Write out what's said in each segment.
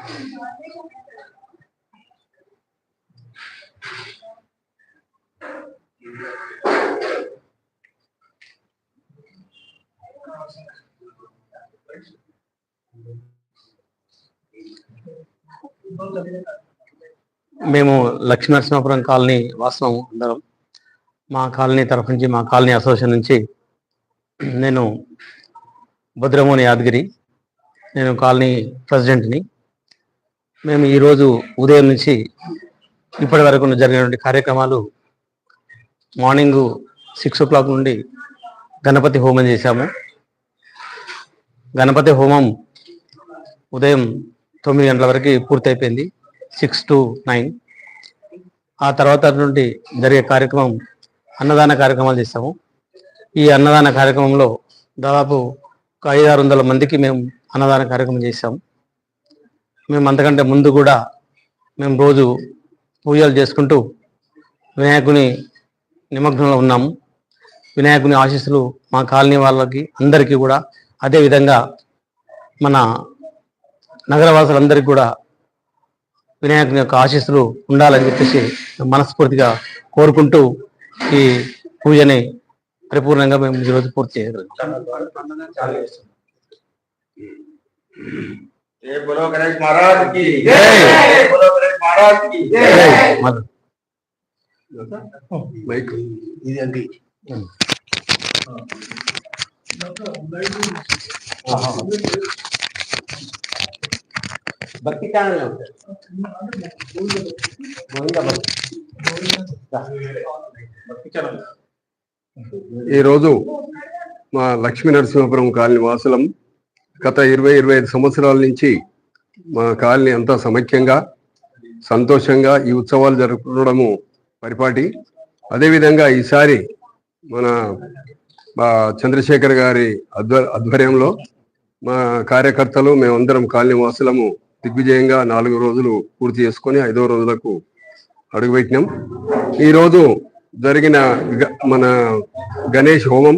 మేము లక్ష్మీనరసింహపురం కాలనీ వాసం అందరం. మా కాలనీ తరఫు నుంచి మా కాలనీ అసోసియేషన్ నుంచి నేను భద్రమోని యాదగిరి. నేను కాలనీ ప్రెసిడెంట్ని. మేము ఈరోజు ఉదయం నుంచి ఇప్పటి వరకు జరిగినటువంటి కార్యక్రమాలు మార్నింగ్ సిక్స్ ఓ క్లాక్ నుండి గణపతి హోమం చేశాము. గణపతి హోమం ఉదయం తొమ్మిది గంటల వరకు పూర్తయిపోయింది సిక్స్ టు నైన్. ఆ తర్వాత నుండి జరిగే కార్యక్రమం అన్నదాన కార్యక్రమాలు చేస్తాము. ఈ అన్నదాన కార్యక్రమంలో దాదాపు ఒక ఐదు ఆరు వందల మందికి మేము అన్నదాన కార్యక్రమం చేశాము మేము అంతకంటే ముందు కూడా మేము రోజు పూజలు చేసుకుంటూ వినాయకుని నిమగ్నంలో ఉన్నాము. వినాయకుని ఆశీస్సులు మా కాలనీ వాళ్ళకి అందరికీ కూడా. అదేవిధంగా మన నగరవాసులందరికీ కూడా వినాయకుని యొక్క ఆశీస్సులు ఉండాలని చెప్పేసి మనస్ఫూర్తిగా కోరుకుంటూ ఈ పూజని పరిపూర్ణంగా మేము ఈరోజు పూర్తి చేయగలుగుతాం. बोलो गणेश महाराज की जय। जय बोलो गणेश महाराज की जय మధు. భక్తి ఛానల్ ఈరోజు మా లక్ష్మీ నరసింహపురం కాలనీ వాసులం గత ఇరవై ఇరవై ఐదు సంవత్సరాల నుంచి మా కాలనీ అంతా సమైక్యంగా సంతోషంగా ఈ ఉత్సవాలు జరుపుకోవడము పరిపాటి. అదేవిధంగా ఈసారి మన మా చంద్రశేఖర్ గారి అధ్వ ఆధ్వర్యంలో మా కార్యకర్తలు మేమందరం కాలనీ వాసులము దిగ్విజయంగా నాలుగు రోజులు పూర్తి చేసుకొని ఐదో రోజులకు అడుగుపెట్టినాం. ఈరోజు జరిగిన మన గణేష్ హోమం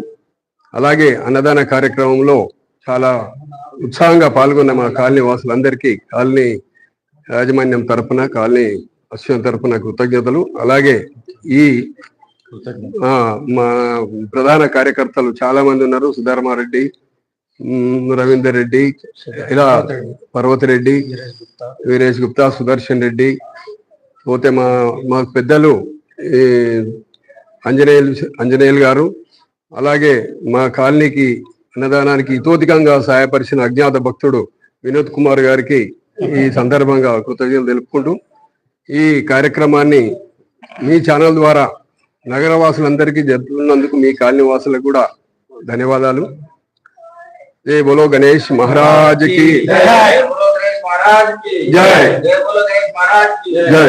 అలాగే అన్నదాన కార్యక్రమంలో చాలా ఉత్సాహంగా పాల్గొన్న మా కాలనీ వాసులందరికీ కాలనీ యాజమాన్యం తరపున కాలనీ అశ్వం తరపున కృతజ్ఞతలు. అలాగే ఈ మా ప్రధాన కార్యకర్తలు చాలా మంది ఉన్నారు. సుధర్మారెడ్డి రవీందర్ రెడ్డి ఇలా పర్వతరెడ్డి వీరేష్ గుప్తా సుదర్శన్ రెడ్డి పోతే మా మా పెద్దలు ఈ అంజనేయులు అంజనేయులు గారు. అలాగే మా కాలనీకి అన్నదానానికి ఇతోధికంగా సహాయపరిచిన అజ్ఞాత భక్తుడు వినోద్ కుమార్ గారికి ఈ సందర్భంగా కృతజ్ఞతలు తెలుపుకుంటూ ఈ కార్యక్రమాన్ని మీ ఛానల్ ద్వారా నగరవాసులందరికీ జరుపుతున్నందుకు మీ కాలనీ వాసులకు కూడా ధన్యవాదాలు. జై బోలో గణేష్ మహారాజ్కి జై. జై.